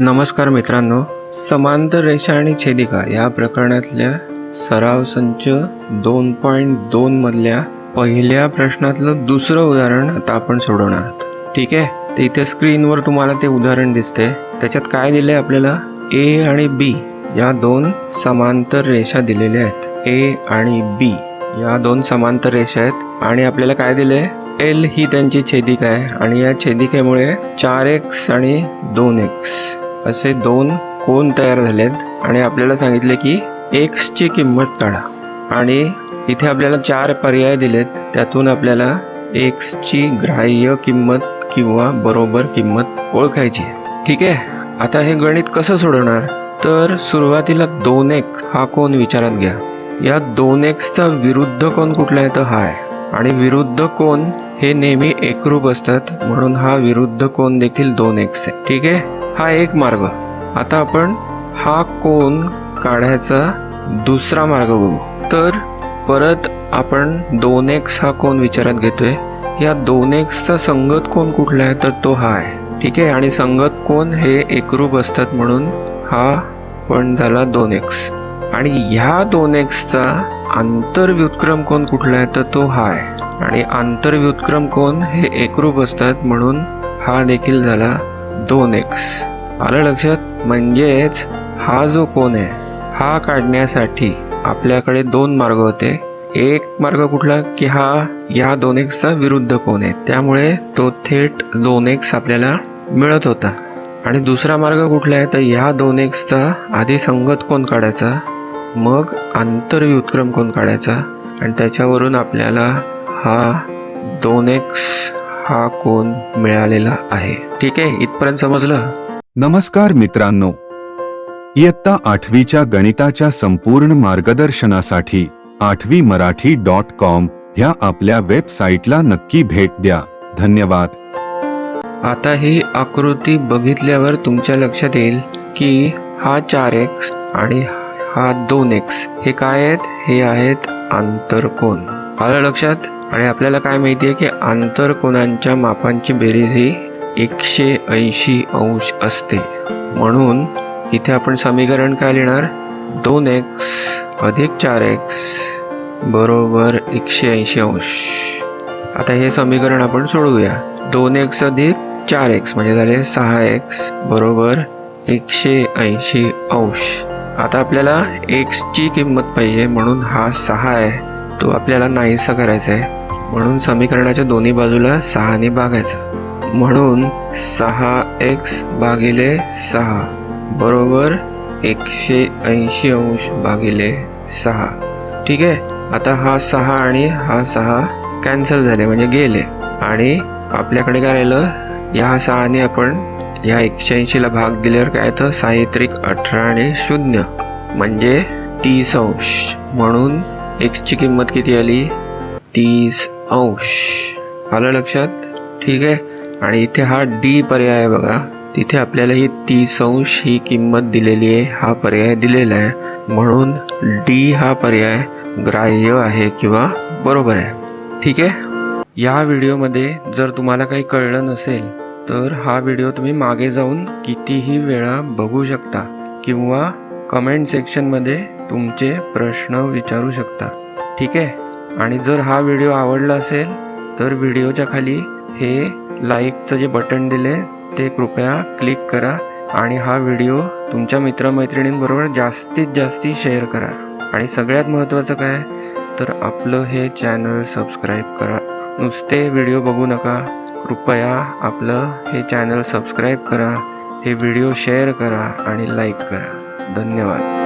नमस्कार मित्रांनो समांतर रेषा आणि छेदिका या प्रकरणातल्या सराव संच दोन पॉईंट दोन मधल्या पहिल्या प्रश्नातलं दुसरं उदाहरण आता आपण सोडवणार आहोत. ठीक आहे? तर इथे स्क्रीनवर तुम्हाला ते उदाहरण दिसते. त्याच्यात काय दिलंय आपल्याला? ए आणि बी या दोन समांतर रेषा दिलेल्या आहेत. ए आणि बी या दोन समांतर रेषा आहेत. आणि आपल्याला काय दिलंय? एल ही त्यांची छेदिका आहे. आणि या छेदिकेमुळे चार एक्स आणि दोन एक्स असे दोन कोण तयार झालेत आणि आपल्याला सांगितले की एक्सची किंमत काढा. आणि इथे आपल्याला चार पर्याय दिलेत. त्यातून आपल्याला एक्सची ग्राह्य किंमत किंवा बरोबर किंमत ओळखायची आहे. ठीक आहे? आता हे गणित कसं सोडवणार? तर सुरुवातीला दोन एक हा कोण विचारात घ्या. या दोन एक्सचा विरुद्ध कोण कुठला आहे? तर हा आहे. आणि विरुद्ध कोण हे नेहमी एकरूप असतात म्हणून हा विरुद्ध कोण देखील दोन एक्स आहे. ठीक आहे? हा एक मार्ग. आता आपण हा कोण काढायचा दुसरा मार्ग बघू. तर परत आपण दोन एक्स हा कोण विचारात घेतोय. या दोन एक्सचा संगत कोण कुठला आहे? तर तो हा आहे. ठीक आहे? आणि संगत कोण हे एकरूप असतात म्हणून हा पण झाला दोन एक्स आणि ह्या दोन एक्सचा आंतरव्युत्क्रम कोण कुठला आहे तर तो हा आहे. आणि आंतरव्युत्क्रम कोण हे एकरूप असतात म्हणून हा देखील झाला दोन एक्स. आलं लक्षात? म्हणजेच हा जो कोण आहे हा काढण्यासाठी आपल्याकडे दोन मार्ग होते. एक मार्ग कुठला? की हा या दोन एक्सचा विरुद्ध कोण आहे. त्यामुळे तो थेट दोन एक्स आपल्याला मिळत होता. आणि दुसरा मार्ग कुठला आहे? तर ह्या दोन एक्सचा आधी संगत कोण काढायचा? मग आंतरव्युत्क्रम कोण काढायचा? आणि त्याच्यावरून आपल्याला हा दोन एक्स हा कोण मिळालेला आहे. ठीक आहे इथपर्यंत समजलं? नमस्कार मित्रांनो. इयत्ता आठवीच्या गणिताच्या संपूर्ण मार्गदर्शनासाठी आठवी मराठी डॉट कॉम ह्या आपल्या वेबसाईटला नक्की भेट द्या. धन्यवाद. आता ही आकृती बघितल्यावर तुमच्या लक्षात येईल की हा चार एक्स आणि हा दोन एक्स हे काय आहेत? हे आहेत आंतरकोन. आलं लक्षात? आणि आपल्याला काय माहिती आहे की आंतरकोनांच्या मापांची बेरीज ही एकशे ऐंशी अंश असते. म्हणून इथे आपण समीकरण काय लिहिणार? दोन एक्स अधिक चार एक्स बरोबर एकशे ऐंशी अंश. आता हे समीकरण आपण सोडवूया. दोन एक्स अधिक चार एक्स म्हणजे झाले सहा एक्स बरोबर एकशे ऐंशी अंश. आता आपल्याला एक्सची किंमत पाहिजे म्हणून हा सहा आहे. तो आपल्याला नाहीसा करायचा आहे. म्हणून समीकरणाच्या दोन्ही बाजूला सहाने भागायचं. म्हणून सहा एक्स भागिले सहा बरोबर एकशे ऐंशी अंश भागिले सहा. ठीक आहे? आता हा सहा आणि हा सहा कॅन्सल झाले म्हणजे गेले. आणि आपल्याकडे काय राहिलं? या सहाने आपण या एकशेऐंशीला भाग दिल्यावर काय तर साहित्रिक अठरा आणि शून्य. म्हणजे तीस अंश. म्हणून एक्सची किंमत किती आली? तीस अंश. आलं लक्षात? ठीक आहे. आणि इथे हा डी पर्याय आहे बघा. तिथे आपल्याला ही तीस अंश ही किंमत दिलेली आहे. हा पर्याय दिलेला आहे. म्हणून डी हा पर्याय ग्राह्य आहे किंवा बरोबर आहे. ठीक आहे? या व्हिडिओमध्ये जर तुम्हाला काही कळलं नसेल तर हा व्हिडिओ तुम्ही मागे जाऊन कितीही वेळा बघू शकता किंवा कमेंट सेक्शनमध्ये तुमचे प्रश्न विचारू शकता. ठीक आहे? आणि जर हा व्हिडिओ आवडला असेल तर व्हिडिओच्या खाली हे लाईकचं जे बटन दिले ते कृपया क्लिक करा आणि हा व्हिडिओ तुमच्या मित्रमैत्रिणींबरोबर जास्तीत जास्ती शेअर करा. आणि सगळ्यात महत्त्वाचं काय? तर आपलं हे चॅनल सबस्क्राईब करा. नुसते व्हिडिओ बघू नका. कृपया आपलं हे चॅनल सबस्क्राईब करा हे व्हिडिओ शेअर करा आणि लाईक करा. धन्यवाद.